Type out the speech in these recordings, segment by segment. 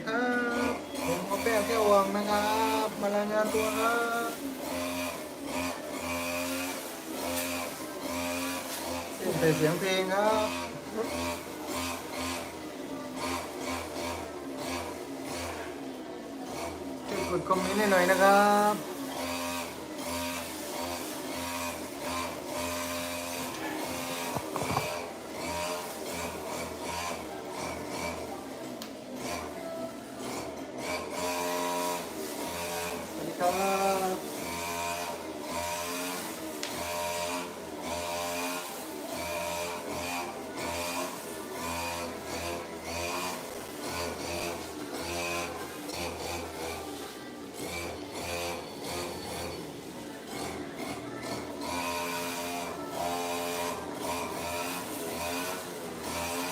ดีครับผมกาแฟแก้ววังนะครับ มารายงานตัวครับใส่เสียงเพลงครับช่วยกดคอมเมนต์ให้หน่อยนะครับ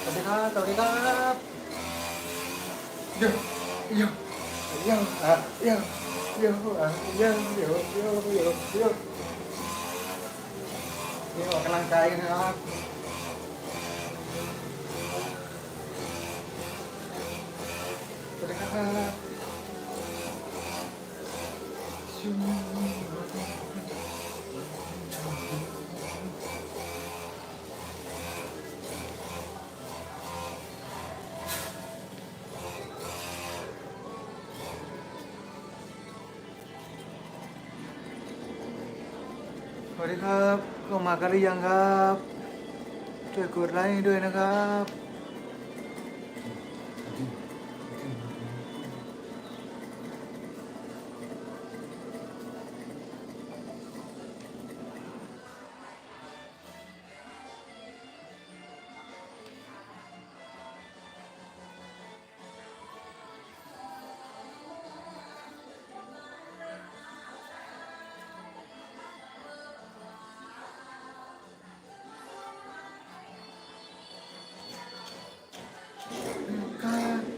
วัสดีครับ สวัสดีครับเยอะเยอะเยอะอะเยอะเยอะอะเดี๋ยวเยอะเยอะเยอะเดี๋ยวเดี๋ยวออกกำลังกายกันนะครับ วัสดีครับเข้ามากันหรือยังครับ ช่วยกดไลค์ด้วยนะครับ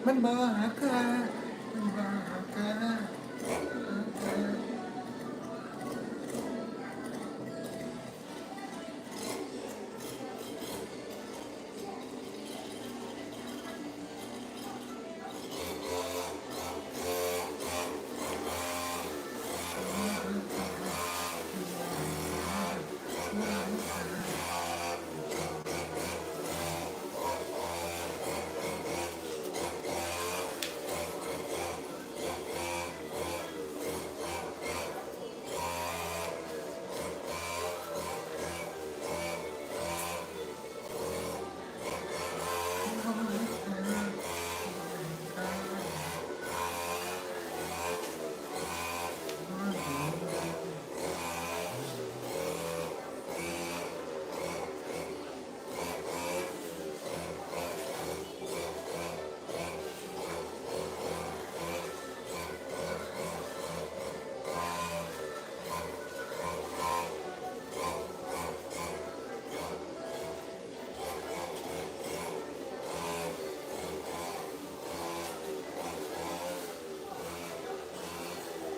มันมาหากามันมาหากา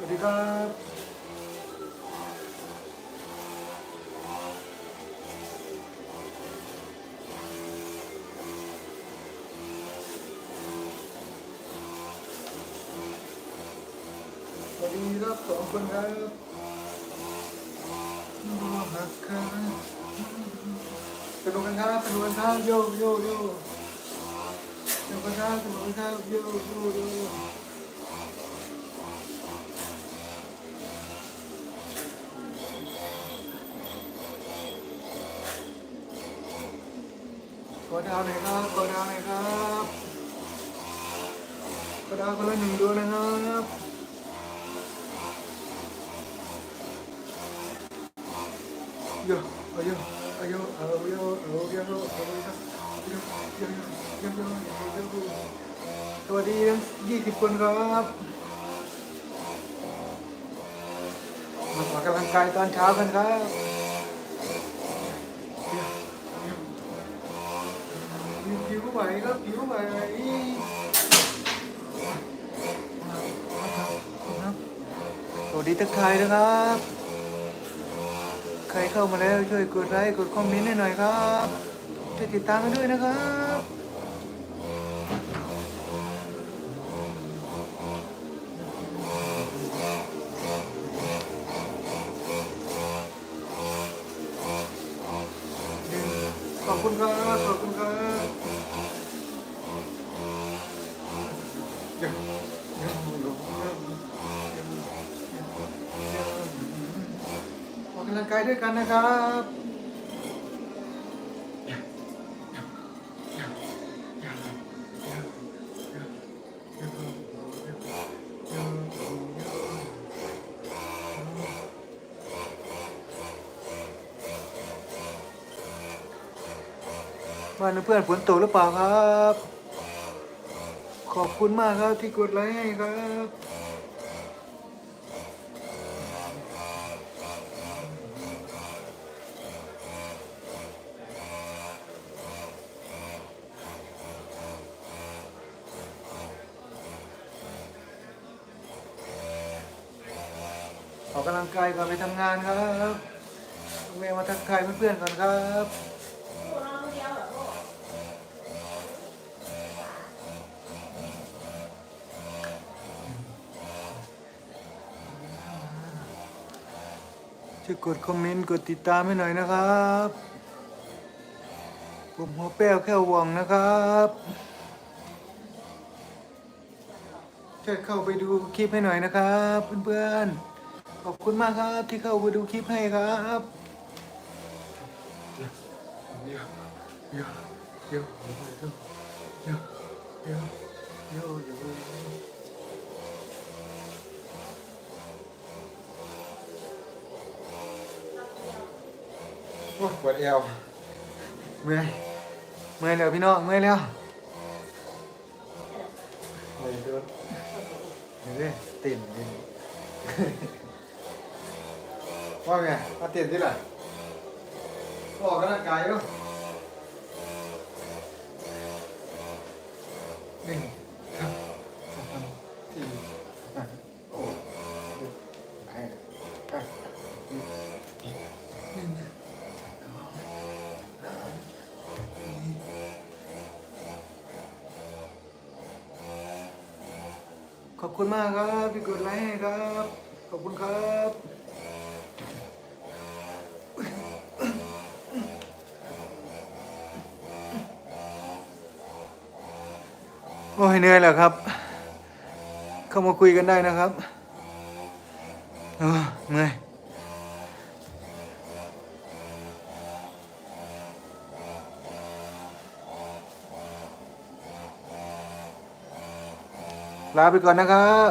วัสดีครับสวัสดีครับสองคนครับมาหักกันสนุกกันครับสนุกกันครับโยโยโยสนุกกันครับสนุกกันครับโยโยโย ดดาวหน่อยครับกดดาวหน่อยครับกดดาวคนละหนึ่งดวงนะครับโยเอาโยเอาโยเอาโยเอาโยเอาโยเอาโยโยโยโยโยโยสวัสดีทั้งยี่สิบคนครับมาออกกำลังกายตอนเช้ากันครับ ไหวแล้วผิวไหวสวัสดีทักทายนะครับ ใครเข้ามาแล้วช่วยกดไลค์กดคอมเมนต์หน่อยครับช่วยติดตามกันด้วยนะครับขอบคุณครับ ขอบคุณครับ ลังกายด้วยกันนะครับบ้าเพื่อนฝนตกหรือเปล่าครับ ขอบคุณมากครับที่กดไลค์ให้ครับ ออกกำลังกายก่อนไปทำงานครับแวะมาทักทายเพื่อนๆก่อนครับช่วยกดคอมเมนต์กดติดตามให้หน่อยนะครับ ผมหัวแป้วแค่ว่องนะครับช่วยเข้าไปดูคลิปให้หน่อยนะครับ เพื่อนๆ ขอบคุณมากครับที่เข้ามาดูคลิปให้ครับเดี๋ยวเดี๋ยวเดี๋ยวเดี๋ยวเดี๋ยวเดี๋ยวเดี๋ยวปวดเอวเมื่อยเมื่อยแล้พี่น้องเมื่อยแล้วเมื่อยด้วยเดี๋ยวเต้นเต้น ว่าไงมาเติ่นที่ไหนออกกำลังกายอยู่หนึ่งสองสามสี่ห้าหกเจ็ดแปหนึ่งสองสามสี่ขอบคุณมากครับที่กดไลค์ให้ครับ ขอบคุณครับ อ้ยเหนื่อยแล้วครับ เข้ามาคุยกันได้นะครับเออเมื่อยลาไปก่อนนะครับ